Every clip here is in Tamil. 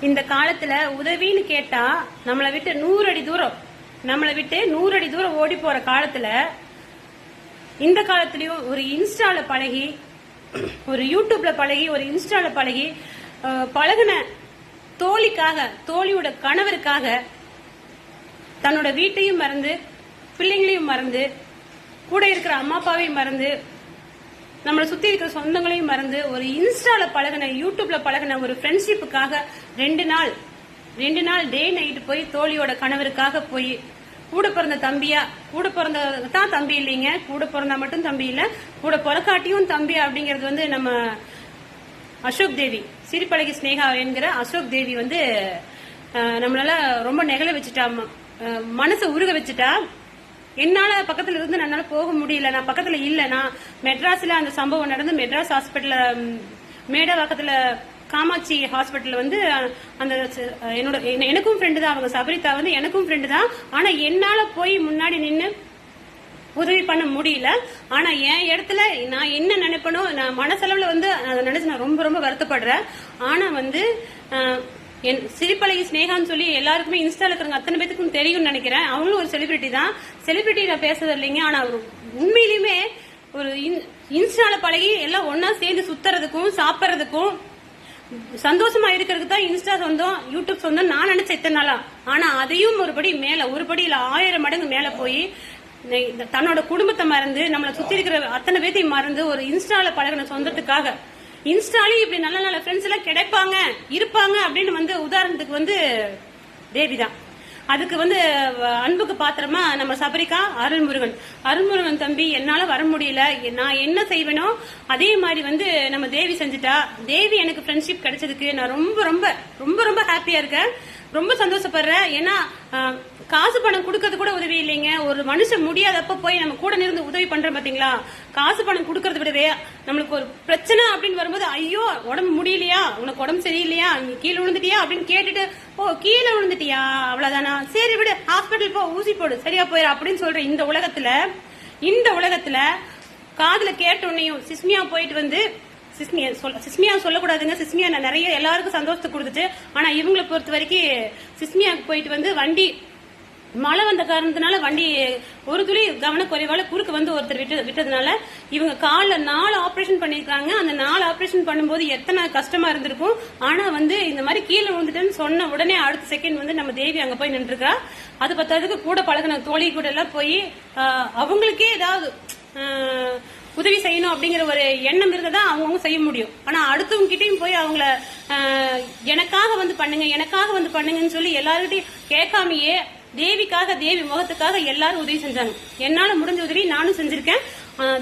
இந்த காலத்துல உதவின்னு கேட்டா நம்மளை விட்டு நூறு அடி தூரம் நம்மளை விட்டு நூறு அடி தூரம் ஓடி போற காலத்துல இந்த காலத்துலயும் ஒரு இன்ஸ்டால பழகி ஒரு யூடியூப்ல பழகி ஒரு இன்ஸ்டால பழகி பழகின பழகுன தோழிக்காக தோழியோட கணவருக்காக தன்னோட வீட்டையும் மறந்து பிள்ளைங்களையும் மறந்து கூட இருக்கிற அம்மா அப்பாவையும் மறந்து நம்மளை சுத்தி இருக்கிற சொந்தங்களையும் மறந்து ஒரு இன்ஸ்டால பழகின யூடியூப்ல பழகின ஒரு ஃப்ரெண்ட்ஷிப்புக்காக ரெண்டு நாள் ரெண்டு நாள் டே நைட்டு போய் தோழியோட கணவருக்காக போய் கூட பிறந்த தம்பியா கூட பிறந்த தான் தம்பி இல்லைங்க. கூட பிறந்தா மட்டும் தம்பி இல்ல. கூட பிறக்காட்டியும் தம்பி அப்படிங்கறது வந்து நம்ம அசோக் தேவி சிரிப்பழகி ஸ்னேகா என்கிற அசோக் தேவி வந்து நம்மளால ரொம்ப நெகழ வச்சுட்டா மனசை உருக வச்சுட்டா என்னால பக்கத்துல இருந்து என்னால போக முடியல. நான் பக்கத்துல இல்ல. நான் மெட்ராஸ்ல அந்த சம்பவம் நடந்து மெட்ராஸ் ஹாஸ்பிட்டல் மேடவாக்கத்துல காமாட்சி ஹாஸ்பிட்டல் வந்து அந்த என்னோட என்ன- எனக்கும் ஃப்ரெண்டு தான். அவங்க சபரிதா வந்து எனக்கும் ஃப்ரெண்டு தான். ஆனா என்னால போய் முன்னாடி நின்று உதவி பண்ண முடியல. ஆனா என் இடத்துல நான் என்ன நினைப்பனோ நான் மனசளவுல வந்து அதை நினைச்சு நான் ரொம்ப ரொம்ப வருத்தப்படுறேன். ஆனா வந்து என் சிரிப்பழகி ஸ்னேகான்னு சொல்லி எல்லாருக்குமே இன்ஸ்டால இருக்கிறவங்க அத்தனை பேத்துக்கும் தெரியும்னு நினைக்கிறேன். அவங்களும் ஒரு செலிபிரிட்டி தான். செலிபிரிட்டி நான் பேசுறது இல்லைங்க. ஆனா அவர் உண்மையிலுமே ஒரு இன்- இன்ஸ்டால பழகி எல்லாம் ஒன்னா சேர்ந்து சுத்துறதுக்கும் சாப்பிட்றதுக்கும் சந்தோஷமா இருக்கிறதுக்கு தான் இன்ஸ்டா சொந்தம் யூடியூப் சொந்தம் நான் நினைச்ச இத்தனை நாளா. ஆனா அதையும் ஒரு படி மேல ஒரு ஆயிரம் மடங்கு மேல போய் இந்த தன்னோட குடும்பத்தை மறந்து நம்மளை சுத்தி இருக்கிற அத்தனை பேத்தையும் மறந்து ஒரு இன்ஸ்டால பழகின சொந்தத்துக்காக இன்ஸ்டாலையும் இப்படி நல்ல நல்ல ஃப்ரெண்ட்ஸ் எல்லாம் கிடைப்பாங்க இருப்பாங்க அப்படின்னு வந்து உதாரணத்துக்கு வந்து தேவி தான். அதுக்கு வந்து அன்புக்கு பாத்திரமா நம்ம சபரிகா அருள்முருகன். அருள்முருகன் தம்பி என்னால வர முடியல. நான் என்ன செய்வேனோ அதே மாதிரி வந்து நம்ம தேவி செஞ்சுட்டா. தேவி எனக்கு ஃப்ரெண்ட்ஷிப் கிடைச்சதுக்கு நான் ரொம்ப ரொம்ப ரொம்ப ரொம்ப ஹாப்பியா இருக்கேன். ரொம்ப சந்தோஷப்படுறேன். ஏன்னா காசு பணம் கொடுக்கறது கூட உதவி இல்லைங்க. ஒரு மனுஷன் முடியாதப்ப போய் நம்ம கூட இருந்து உதவி பண்றோம் பாத்தீங்களா? காசு பணம் கொடுக்கறது விடவே நம்மளுக்கு ஒரு பிரச்சனை அப்படின்னு வரும்போது ஐயோ உடம்பு முடியலையா? உனக்கு உடம்பு சரியில்லையா? நீ கீழே விழுந்துட்டியா? அப்படின்னு கேட்டுட்டு ஓ கீழே விழுந்துட்டியா? அவ்வளவுதானா? சரி விடு ஹாஸ்பிட்டல் போ ஊசி போடு சரியா போயிரு அப்படின்னு சொல்ற இந்த உலகத்துல இந்த உலகத்துல காதுல கேட்ட உடனேயும் சிஸ்மியா போயிட்டு வந்து சிஸ்மியா சொல்ல சிஸ்மியா சொல்லக்கூடாதுங்க. சிஸ்மியா நான் நிறைய எல்லாருக்கும் சந்தோஷத்தை கொடுத்துச்சு ஆனால் இவங்களை பொறுத்த வரைக்கும் சிஸ்மியாவுக்கு போயிட்டு வந்து வண்டி மழை வந்த காரணத்தினால வண்டி ஒரு துளி கவனக்குறைவால குறுக்கு வந்து ஒருத்தர் விட்டு விட்டதுனால இவங்க காலில் நாலு ஆப்ரேஷன் பண்ணியிருக்காங்க. அந்த நாலு ஆப்ரேஷன் பண்ணும்போது எத்தனை கஷ்டமா இருந்திருக்கும். ஆனா வந்து இந்த மாதிரி கீழே விழுந்துட்டேன்னு சொன்ன உடனே அடுத்த செகண்ட் வந்து நம்ம தேவி அங்க போய் நின்றுருக்கா. அது பத்தாததுக்கு கூட பழகின தோழி கூட எல்லாம் போய் அவங்களுக்கே ஏதாவது உதவி செய்யணும் அப்படிங்கிற ஒரு எண்ணம் இருந்தா அவங்கவுங்க செய்ய முடியும். ஆனா அடுத்தவங்க கிட்டயும் போய் அவங்கள எனக்காக வந்து பண்ணுங்க எனக்காக வந்து பண்ணுங்கன்னு சொல்லி எல்லாருக்கிட்டையும் கேட்காமயே தேவிக்காக தேவி முகத்துக்காக எல்லாரும் உதவி செஞ்சாங்க. என்னால முடிஞ்ச உதவி நானும் செஞ்சிருக்கேன்.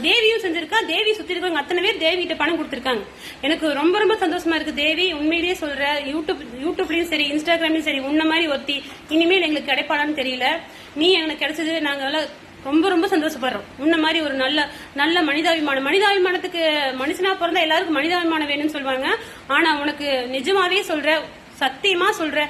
தேவியும் செஞ்சிருக்கா தேவி சுத்தி இருக்கவங்க அத்தனை பேர் தேவி கிட்ட பணம் கொடுத்துருக்காங்க. எனக்கு ரொம்ப ரொம்ப சந்தோஷமா இருக்கு. தேவி உண்மையிலேயே சொல்ற யூடியூப் யூடியூப்லயும் சரி இன்ஸ்டாகிராம்லயும் சரி உன்ன மாதிரி ஒருத்தி இனிமேல் எங்களுக்கு கிடைப்பாளான்னு தெரியல. நீ எனக்கு கிடைச்சது நாங்க ரொம்ப ரொம்ப சந்தோஷப்படுறோம். உன்ன மாதிரி ஒரு நல்ல நல்ல மனிதாபிமானம். மனிதாபிமானத்துக்கு மனுஷனா பிறந்தா எல்லாருக்கும் மனிதாபிமானம் வேணும்னு சொல்லுவாங்க. ஆனா உனக்கு நிஜமாவே சொல்ற சத்தியமா சொல்ற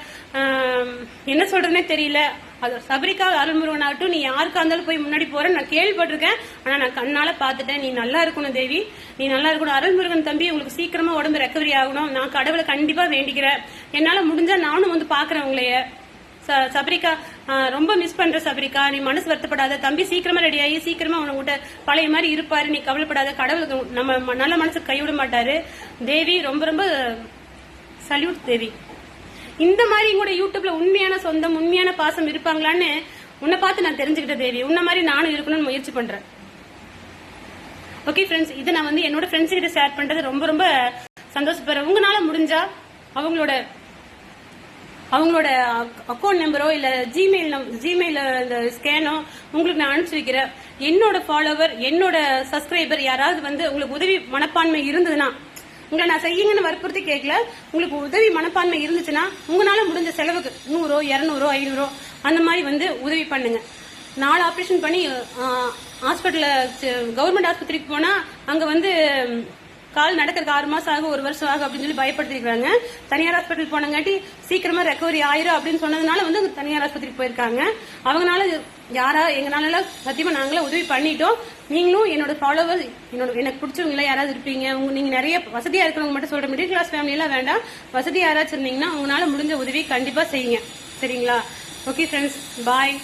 என்ன சொல்றதுனே தெரியல. அது சபரிக்கா அருள்முருகன் ஆகட்டும் நீ யாருக்கா இருந்தாலும் போய் முன்னாடி போற நான் கேள்விப்பட்டிருக்கேன். ஆனா நான் கண்ணால பாத்துட்டேன் நீ நல்லா இருக்கணும் தேவி. நீ நல்லா இருக்கணும். அருள்முருகன் தம்பி உங்களுக்கு சீக்கிரமா உடம்பு ரெக்கவரி ஆகணும். நான் கடவுளை கண்டிப்பா வேண்டிக்கிறேன். என்னால முடிஞ்சா நானும் வந்து பாக்குறேன் உங்களைய. ச- சபரிக்கா ரொம்ப மிஸ் பண்ற சபரிக்கா நீ மனசு வருத்தப்படாத. தம்பி சீக்கிரமா ரெடி ஆகி சீக்கிரமா உனக்கிட்ட பழைய மாதிரி இருப்பாரு. நீ கவலைப்படாத. கடவுளுக்கு நம்ம ம- நல்ல மனசுக்கு கைவிட மாட்டாரு. தேவி ரொம்ப ரொம்ப சல்யூட் தேவி. இந்த மாதிரி கூட யூடியூப்ல உண்மையான சொந்தம் உண்மையான பாசம் இருப்பாங்களான்னு உன்னை பார்த்து நான் தெரிஞ்சுக்கிட்டேன் தேவி. உன்ன மாதிரி நானும் இருக்கணும்னு முயற்சி பண்றேன். ஓகே ஃப்ரெண்ட்ஸ் இதை நான் வந்து என்னோட ஃப்ரெண்ட்ஸ் கிட்ட ஷேர் பண்றது ரொம்ப ரொம்ப சந்தோஷப்படுறேன். உங்களால முடிஞ்சா அவங்களோட அவங்களோட அக்கௌண்ட் நம்பரோ இல்ல ஜிமெயில் ஜிமெயில் இந்த ஸ்கேனோ உங்களுக்கு நான் அனுப்பிச்சு வைக்கிறேன். என்னோட ஃபாலோவர் என்னோட சப்ஸ்கிரைபர் யாராவது வந்து உங்களுக்கு உதவி மனப்பான்மை இருந்ததுன்னா உங்களை நான் செய்யுங்கன்னு வற்புறுத்தி கேட்கல உங்களுக்கு உதவி மனப்பான்மை இருந்துச்சுன்னா உங்களால முடிஞ்ச செலவுக்கு நூறோ இரநூறோ ஐநூறோ அந்த மாதிரி வந்து உதவி பண்ணுங்க. நாலு ஆப்ரேஷன் பண்ணி ஹாஸ்பிட்டல்ல கவர்மெண்ட் ஆஸ்பத்திரிக்கு போனா அங்க வந்து கால் நடக்கிறதுக்கு ஆறு மாசம் ஆகும் ஒரு வருஷம் ஆகும் அப்படின்னு சொல்லி பயப்படுத்திருக்காங்க தனியார் ஹாஸ்பிட்டல் போனங்காட்டி சீக்கிரமா ரெக்கவரி ஆயிரும் அப்படின்னு சொன்னதுனால வந்து தனியார் ஆஸ்பத்திரிக்கு போயிருக்காங்க. அவங்களால யாரா எங்களால சத்தியமா நாங்களே உதவி பண்ணிட்டோம். நீங்களும் என்னோட ஃபாலோவர் என்னோட எனக்கு பிடிச்சவங்கள யாராவது இருப்பீங்க. உங்க நீங்க நிறைய வசதியா இருக்கிறவங்க மட்டும் சொல்ற மிடில் கிளாஸ் ஃபேமிலி எல்லாம் வேண்டாம். வசதி யாராச்சும் இருந்தீங்கன்னா உங்களால முடிஞ்ச உதவி கண்டிப்பா செய்யுங்க. சரிங்களா? Okay friends bye